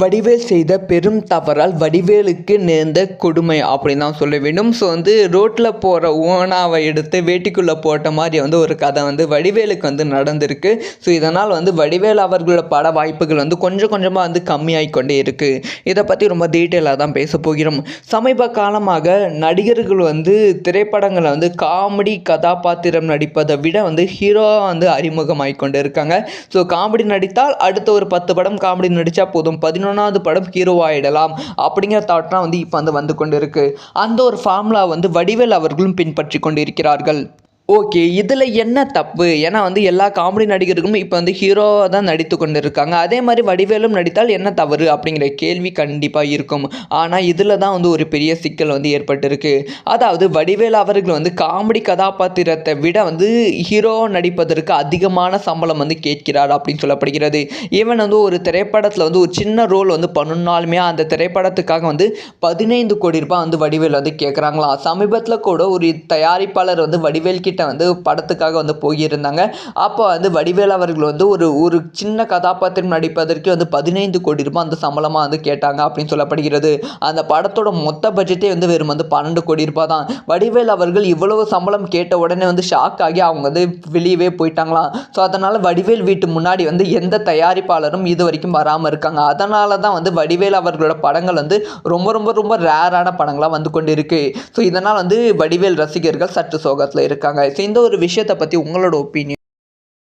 வடிவேல் செய்த பெரும் தவறால் வடிவேலுக்கு நேர்ந்த கொடுமை அப்படின்னு தான் சொல்ல வேண்டும். ஸோ வந்து ரோட்டில் போகிற ஓனாவை எடுத்து வேட்டிக்குள்ளே போட்ட மாதிரி வந்து ஒரு கதை வந்து வடிவேலுக்கு வந்து நடந்திருக்கு. ஸோ இதனால் வந்து வடிவேல் அவர்களோட பட வாய்ப்புகள் வந்து கொஞ்சம் கொஞ்சமாக வந்து கம்மியாகி கொண்டே இருக்குது இதை பற்றி ரொம்ப டீட்டெயிலாக தான் பேச போகிறோம். சமீப காலமாக நடிகர்கள் வந்து திரைப்படங்களை வந்து காமெடி கதாபாத்திரம் நடிப்பதை விட வந்து ஹீரோவாக வந்து அறிமுகமாகி கொண்டு இருக்காங்க. ஸோ காமெடி நடித்தால் அடுத்த ஒரு பத்து படம் காமெடி நடித்தா போதும். பதினொன்று பதினொன்றாவது படம் ஹீரோவாயிடலாம் அப்படிங்கிற தாட்லாம் வந்து இப்போ வந்து வந்து கொண்டு இருக்கு அந்த ஒரு ஃபார்முலா வந்து வடிவேல் அவர்களும் பின்பற்றி கொண்டு இருக்கிறார்கள் ஓகே இதில் என்ன தப்பு? ஏன்னா வந்து எல்லா காமெடி நடிகருக்கும் இப்போ வந்து ஹீரோவாக தான் நடித்து கொண்டு இருக்காங்க அதே மாதிரி வடிவேலும் நடித்தால் என்ன தவறு அப்படிங்கிற கேள்வி கண்டிப்பாக இருக்கும். ஆனால் இதில் தான் வந்து ஒரு பெரிய சிக்கல் வந்து ஏற்பட்டிருக்கு. அதாவது வடிவேல் அவர்கள் வந்து காமெடி கதாபாத்திரத்தை விட வந்து ஹீரோ நடிப்பதற்கு அதிகமான சம்பளம் வந்து கேட்கிறார் அப்படின்னு சொல்லப்படுகிறது. ஈவன் வந்து ஒரு திரைப்படத்தில் வந்து ஒரு சின்ன ரோல் வந்து பண்ணுனாலுமே அந்த திரைப்படத்துக்காக வந்து பதினைந்து கோடி ரூபாய் வந்து வடிவேல் வந்து கேட்குறாங்களாம் சமீபத்தில் கூட ஒரு தயாரிப்பாளர் வந்து வடிவேல் கிட்ட வந்து படத்துக்காக வந்து போயிருந்தாங்க. அப்போ வந்து வடிவேல் அவர்கள் வந்து ஒரு ஒரு சின்ன கதாபாத்திரம் நடிப்பதற்கு வந்து பதினைந்து கோடி ரூபாய் அந்த சம்பளமாக வந்து கேட்டாங்க அப்படின்னு சொல்லப்படுகிறது. அந்த படத்தோட மொத்த பட்ஜெட்டே வந்து வெறும் வந்து பன்னெண்டு கோடி ரூபாய் தான். வடிவேல் அவர்கள் இவ்வளவு சம்பளம் கேட்ட உடனே வந்து ஷாக் ஆகி அவங்க வந்து வெளியவே போயிட்டாங்களாம். ஸோ அதனால் வடிவேல் வீட்டு முன்னாடி வந்து எந்த தயாரிப்பாளரும் இது வரைக்கும் வராமல் இருக்காங்க. அதனால தான் வந்து வடிவேல் அவர்களோட படங்கள் வந்து ரொம்ப ரொம்ப ரொம்ப ரேரான படங்களாக வந்து கொண்டு இருக்கு ஸோ இதனால் வந்து வடிவேல் ரசிகர்கள் சற்று சோகத்தில் இருக்காங்க. ஸோ இந்த ஒரு விஷயத்தை பற்றி உங்களோட ஒப்பீனியன்